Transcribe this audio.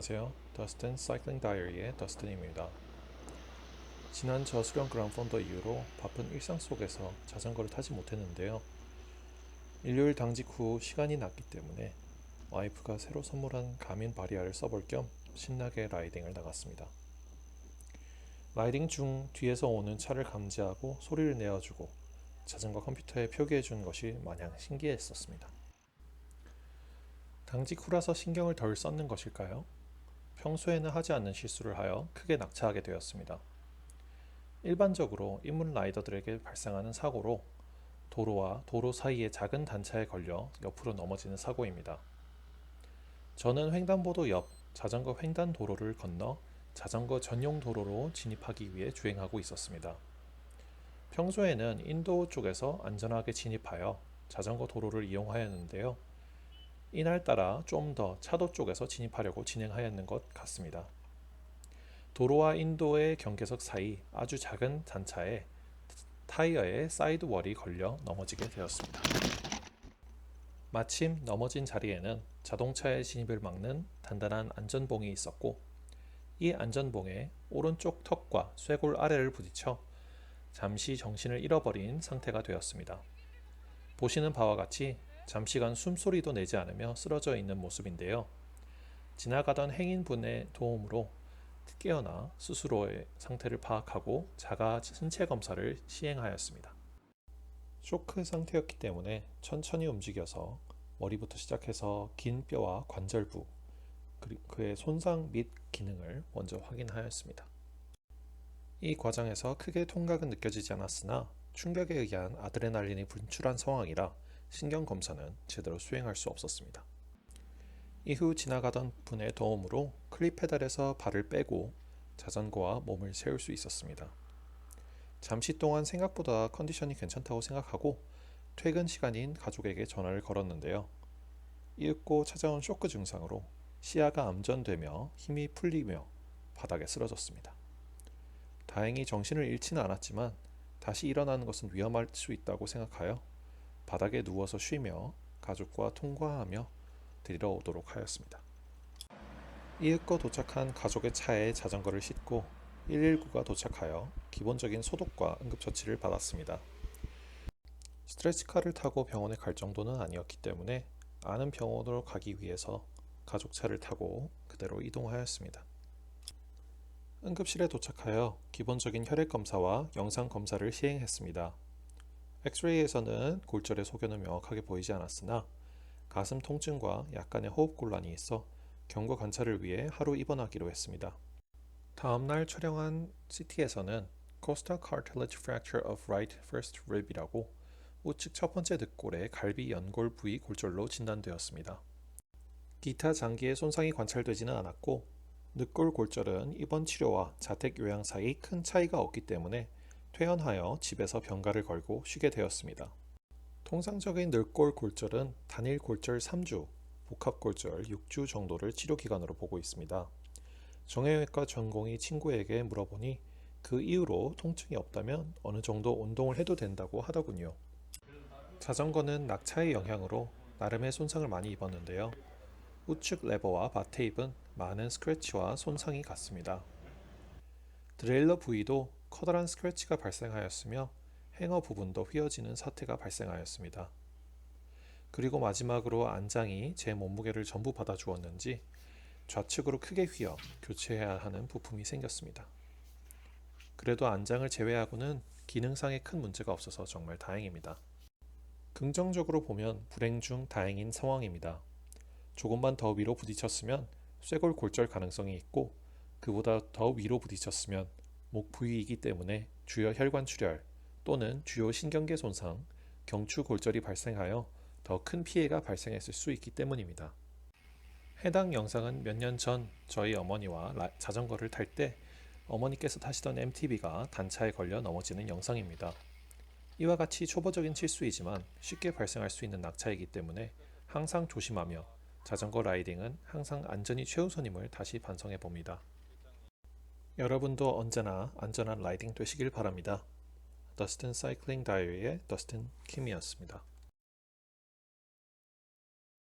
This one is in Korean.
안녕하세요. 더스틴 사이클링 다이어리의 더스틴입니다. 지난 저수령 그란펀더 이후로 바쁜 일상 속에서 자전거를 타지 못했는데요. 일요일 당직 후 시간이 났기 때문에 와이프가 새로 선물한 가민 바리아를 써볼 겸 신나게 라이딩을 나갔습니다. 라이딩 중 뒤에서 오는 차를 감지하고 소리를 내어주고 자전거 컴퓨터에 표기해 준 것이 마냥 신기했었습니다. 당직 후라서 신경을 덜 썼는 것일까요? 평소에는 하지 않는 실수를 하여 크게 낙차하게 되었습니다. 일반적으로 입문 라이더들에게 발생하는 사고로 도로와 도로 사이의 작은 단차에 걸려 옆으로 넘어지는 사고입니다. 저는 횡단보도 옆 자전거 횡단 도로를 건너 자전거 전용 도로로 진입하기 위해 주행하고 있었습니다. 평소에는 인도 쪽에서 안전하게 진입하여 자전거 도로를 이용하였는데요. 이날따라 좀 더 차도 쪽에서 진입하려고 진행하였는 것 같습니다. 도로와 인도의 경계석 사이 아주 작은 단차에 타이어에 사이드월이 걸려 넘어지게 되었습니다. 마침 넘어진 자리에는 자동차의 진입을 막는 단단한 안전봉이 있었고 이 안전봉에 오른쪽 턱과 쇄골 아래를 부딪혀 잠시 정신을 잃어버린 상태가 되었습니다. 보시는 바와 같이 잠시간 숨소리도 내지 않으며 쓰러져 있는 모습인데요. 지나가던 행인분의 도움으로 깨어나 스스로의 상태를 파악하고 자가 신체 검사를 시행하였습니다. 쇼크 상태였기 때문에 천천히 움직여서 머리부터 시작해서 긴 뼈와 관절부, 그의 손상 및 기능을 먼저 확인하였습니다. 이 과정에서 크게 통각은 느껴지지 않았으나 충격에 의한 아드레날린이 분출한 상황이라 신경 검사는 제대로 수행할 수 없었습니다. 이후 지나가던 분의 도움으로 클립 페달에서 발을 빼고 자전거와 몸을 세울 수 있었습니다. 잠시 동안 생각보다 컨디션이 괜찮다고 생각하고 퇴근 시간인 가족에게 전화를 걸었는데요. 이윽고 찾아온 쇼크 증상으로 시야가 암전되며 힘이 풀리며 바닥에 쓰러졌습니다. 다행히 정신을 잃지는 않았지만 다시 일어나는 것은 위험할 수 있다고 생각하여 바닥에 누워서 쉬며 가족과 통화하며 데리러 오도록 하였습니다. 이윽고 도착한 가족의 차에 자전거를 싣고 119가 도착하여 기본적인 소독과 응급처치를 받았습니다. 스트레치카를 타고 병원에 갈 정도는 아니었기 때문에 아는 병원으로 가기 위해서 가족 차를 타고 그대로 이동하였습니다. 응급실에 도착하여 기본적인 혈액 검사와 영상 검사를 시행했습니다. 엑스레이에서는 골절의 소견은 명확하게 보이지 않았으나 가슴 통증과 약간의 호흡 곤란이 있어 경과 관찰을 위해 하루 입원하기로 했습니다. 다음 날 촬영한 CT에서는 Costa Cartilage Fracture of Right First Rib이라고 우측 첫 번째 늑골의 갈비 연골 부위 골절로 진단되었습니다. 기타 장기의 손상이 관찰되지는 않았고 늑골 골절은 입원 치료와 자택 요양 사이 큰 차이가 없기 때문에 퇴원하여 집에서 병가를 걸고 쉬게 되었습니다. 통상적인 늙골 골절은 단일 골절 3주, 복합 골절 6주 정도를 치료 기간으로 보고 있습니다. 정형외과 전공의 친구에게 물어보니 그 이후로 통증이 없다면 어느 정도 운동을 해도 된다고 하더군요. 자전거는 낙차의 영향으로 나름의 손상을 많이 입었는데요. 우측 레버와 바테입은 많은 스크래치와 손상이 갔습니다. 드레일러 부위도 커다란 스크래치가 발생하였으며 행어 부분도 휘어지는 사태가 발생하였습니다. 그리고 마지막으로 안장이 제 몸무게를 전부 받아주었는지 좌측으로 크게 휘어 교체해야 하는 부품이 생겼습니다. 그래도 안장을 제외하고는 기능상에 큰 문제가 없어서 정말 다행입니다. 긍정적으로 보면 불행 중 다행인 상황입니다. 조금만 더 위로 부딪혔으면 쇄골 골절 가능성이 있고 그보다 더 위로 부딪혔으면 목 부위이기 때문에 주요 혈관 출혈 또는 주요 신경계 손상, 경추 골절이 발생하여 더 큰 피해가 발생했을 수 있기 때문입니다. 해당 영상은 몇 년 전 저희 어머니와 라- 자전거를 탈 때 어머니께서 타시던 MTB가 단차에 걸려 넘어지는 영상입니다. 이와 같이 초보적인 실수이지만 쉽게 발생할 수 있는 낙차이기 때문에 항상 조심하며 자전거 라이딩은 항상 안전이 최우선임을 다시 반성해 봅니다. 여러분도 언제나 안전한 라이딩 되시길 바랍니다. 더스틴 사이클링 다이어리의 더스틴 킴이었습니다.